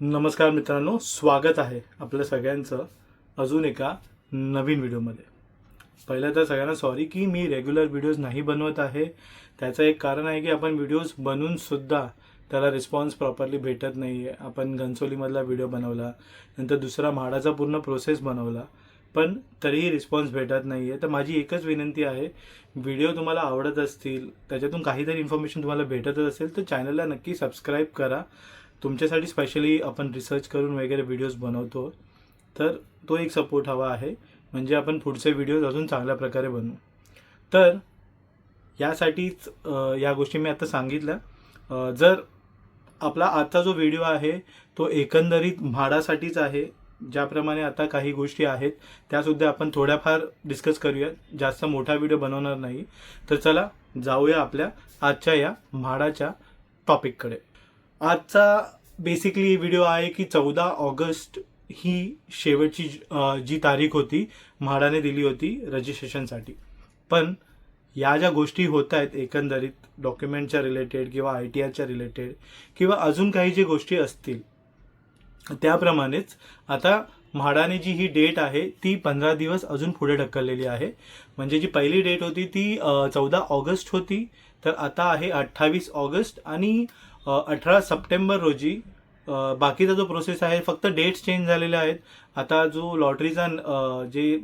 नमस्कार मित्रांनो स्वागत आहे आपल्या सगळ्यांचं अजून एका नवीन व्हिडिओमध्ये. पहिलं तर सगळ्यांना सॉरी की मी रेग्युलर व्हिडिओज नाही बनवत आहे. त्याचं एक कारण आहे की आपण व्हिडिओज बनवूनसुद्धा त्याला रिस्पॉन्स प्रॉपरली भेटत नाही आहे आपण घनसोलीमधला व्हिडिओ बनवला नंतर दुसरा म्हाडाचा पूर्ण प्रोसेस बनवला पण तरीही रिस्पॉन्स भेटत नाही आहे तर माझी एकच विनंती आहे व्हिडिओ तुम्हाला आवडत असतील त्याच्यातून काहीतरी इन्फॉर्मेशन तुम्हाला भेटतच असेल तर चॅनलला नक्की सबस्क्राईब करा. तुमच्यासाठी स्पेशली आपण रिसर्च करून वगैरे व्हिडिओज बनवतो. तर तो एक सपोर्ट हवा आहे. म्हणजे आपण पुढचे व्हिडिओज अजून चांगल्या प्रकारे बनवू. तर यासाठीच या गोष्टी मी आता सांगितल्या. जर आपला आजचा जो व्हिडिओ आहे तो एकंदरीत म्हाडासाठीच आहे ज्याप्रमाणे आता काही गोष्टी आहेत त्यासुद्धा आपण थोड्याफार डिस्कस करूया जास्त मोठा व्हिडिओ बनवणार नाही. तर चला जाऊया आपल्या आजच्या या म्हाडाच्या टॉपिककडे आजचा बेसिकली व्हिडिओ आहे की चौदा ऑगस्ट ही शेवटची जी तारीख होती म्हाडाने दिली होती रजिस्ट्रेशनसाठी पण या ज्या गोष्टी होत आहेत एकंदरीत डॉक्युमेंटच्या रिलेटेड किंवा आय टी आरच्या रिलेटेड किंवा अजून काही जे गोष्टी असतील त्याप्रमाणेच आता म्हाडाने जी ही डेट आहे ती पंधरा दिवस अजून पुढे ढकललेली आहे. म्हणजे जी पहिली डेट होती ती चौदा ऑगस्ट होती. तर आता आहे अठ्ठावीस ऑगस्ट आणि अठरा सप्टेंबर रोजी बाकीचा जो प्रोसेस आहे फक्त डेट्स चेंज झालेल्या आहेत. आता जो लॉटरीचा जे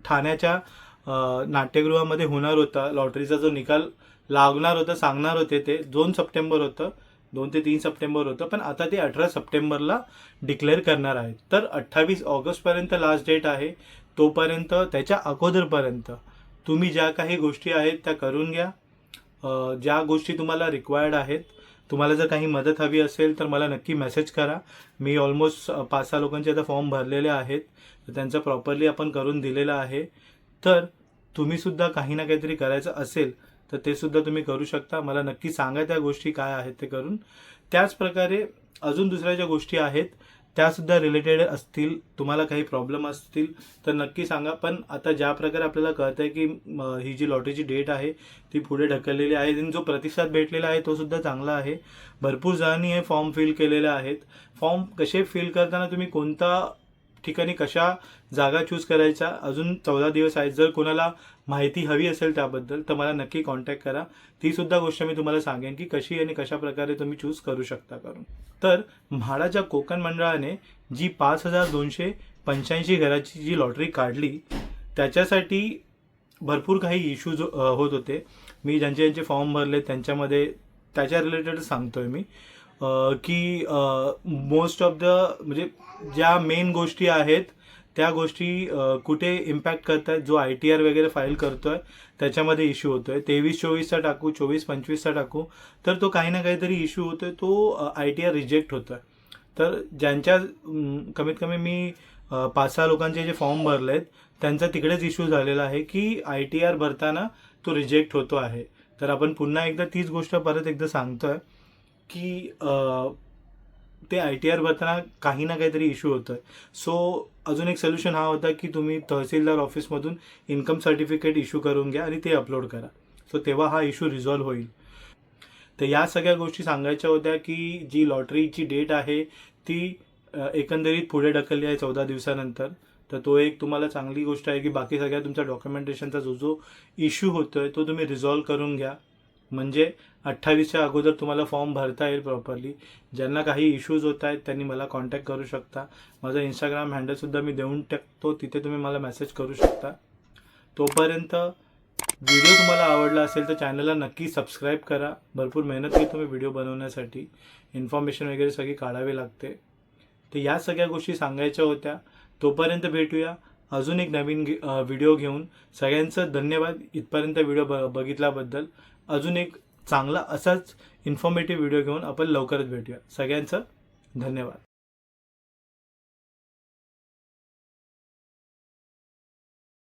ठाण्याच्या नाट्यगृहामध्ये होणार होता लॉटरीचा जो निकाल लागणार होता सांगणार होते ते दोन सप्टेंबर होतं. दोन ते तीन सप्टेंबर होतं पण आता ते अठरा सप्टेंबरला डिक्लेअर करणार आहेत. तर अठ्ठावीस ऑगस्टपर्यंत लास्ट डेट आहे तोपर्यंत त्याच्या अगोदरपर्यंत तुम्ही ज्या काही गोष्टी आहेत त्या करून घ्या. ज्या गोष्टी तुम्हाला रिक्वायर्ड आहेत तुम्हाला जर काही मदत हवी असेल तर मला नक्की मेसेज करा. मी ऑलमोस्ट पाच सहा लोकांचे आता फॉर्म भरलेले आहेत तर त्यांचं प्रॉपरली आपण करून दिलेलं आहे. तर तुम्ही सुद्धा काही ना काहीतरी करायचं असेल तर ते सुद्धा तुम्ही करू शकता. मला नक्की सांगा त्या गोष्टी काय आहेत ते करून. त्याच प्रकारे अजून दुसऱ्या ज्या गोष्टी आहेत त्यासुद्धा रिलेटेड असतील तुम्हाला काही प्रॉब्लेम असतील तर नक्की सांगा. पण आता ज्या प्रकारे आपल्याला कळतं आहे की ही जी लॉटरीची डेट आहे ती पुढे ढकललेली आहे. आणि जो प्रतिसाद भेटलेला आहे तो सुद्धा चांगला आहे. भरपूर जणांनी हे फॉर्म फिल केलेले आहेत. फॉर्म कसे फिल करताना तुम्ही कोणता ठिकाणी कशा जागा चूज करायच्या? अजून चौदा दिवस आहेत. जर कोणाला माहिती हवी असेल त्याबद्दल तर मला नक्की कॉन्टॅक्ट करा. ती सुद्धा गोष्ट मी तुम्हाला सांगेन की कशी आणि कशा प्रकारे तुम्ही चूज करू शकता करून. तर म्हाडाच्या कोकण मंडळाने जी पाच हजार दोनशे पंच्याऐंशी घराची जी लॉटरी काढली त्याच्यासाठी भरपूर काही इश्यूज होत होते. मी ज्यांचे ज्यांचे फॉर्म भरले त्यांच्यामध्ये त्याच्या रिलेटेड सांगतोय मी. की मोस्ट ऑफ द म्हणजे ज्या मेन गोष्टी आहेत त्या गोष्टी कुठे इम्पॅक्ट करत आहेत जो आय टी आर वगैरे फाईल करतोय त्याच्यामध्ये इश्यू होतोय. तेवीस चोवीसचा टाकू चोवीस पंचवीसचा टाकू तर तो काही ना काहीतरी इश्यू होतोय तो आय टी आर रिजेक्ट होतोय. तर ज्यांच्या कमीत कमी मी पाच सहा लोकांचे जे फॉर्म भरले आहेत त्यांचा तिकडेच इश्यू झालेला आहे की आय टी आर भरताना तो रिजेक्ट होतो आहे. तर आपण पुन्हा एकदा तीच गोष्ट परत एकदा सांगतोय. की ते आय टी आर भरताना काही ना काहीतरी इश्यू होतो आहे सो अजून एक सोल्युशन हा होता की तुम्ही तहसीलदार ऑफिसमधून इन्कम सर्टिफिकेट इश्यू करून घ्या आणि ते अपलोड करा. सो तेव्हा हा इश्यू रिझॉल्व होईल. तर या सगळ्या गोष्टी सांगायच्या होत्या की जी लॉटरीची डेट आहे ती एकंदरीत पुढे ढकलली आहे चौदा दिवसानंतर. तर तो एक तुम्हाला चांगली गोष्ट आहे की बाकी सगळ्या तुमच्या डॉक्युमेंटेशनचा जो जो इश्यू होतो आहे तो तुम्ही रिझॉल्व करून घ्या. म्हणजे अठ्ठावीसच्या अगोदर तुम्हाला फॉर्म भरता येईल प्रॉपरली ज्यांना काही इश्यूज होत आहेत त्यांनी मला कॉन्टॅक्ट करू शकता. माझा इंस्टाग्राम हँडलसुद्धा मी देऊन टाकतो. तिथे तुम्ही मला मेसेज करू शकता. तोपर्यंत व्हिडिओ तुम्हाला आवडला असेल तर चॅनलला नक्की सबस्क्राईब करा. भरपूर मेहनत घेतो तुम्ही व्हिडिओ बनवण्यासाठी. इन्फॉर्मेशन वगैरे सगळी काढावी लागते. तर या सगळ्या गोष्टी सांगायच्या होत्या. तोपर्यंत भेटूया. अजून एक नवीन व्हिडिओ घेऊन. सगळ्यांचं धन्यवाद इथपर्यंत व्हिडिओ ब बघितल्याबद्दल. अजून एक चांगला असाच इन्फॉर्मेटिव्ह व्हिडिओ घेऊन आपण लवकरच भेटूया. सगळ्यांचं धन्यवाद.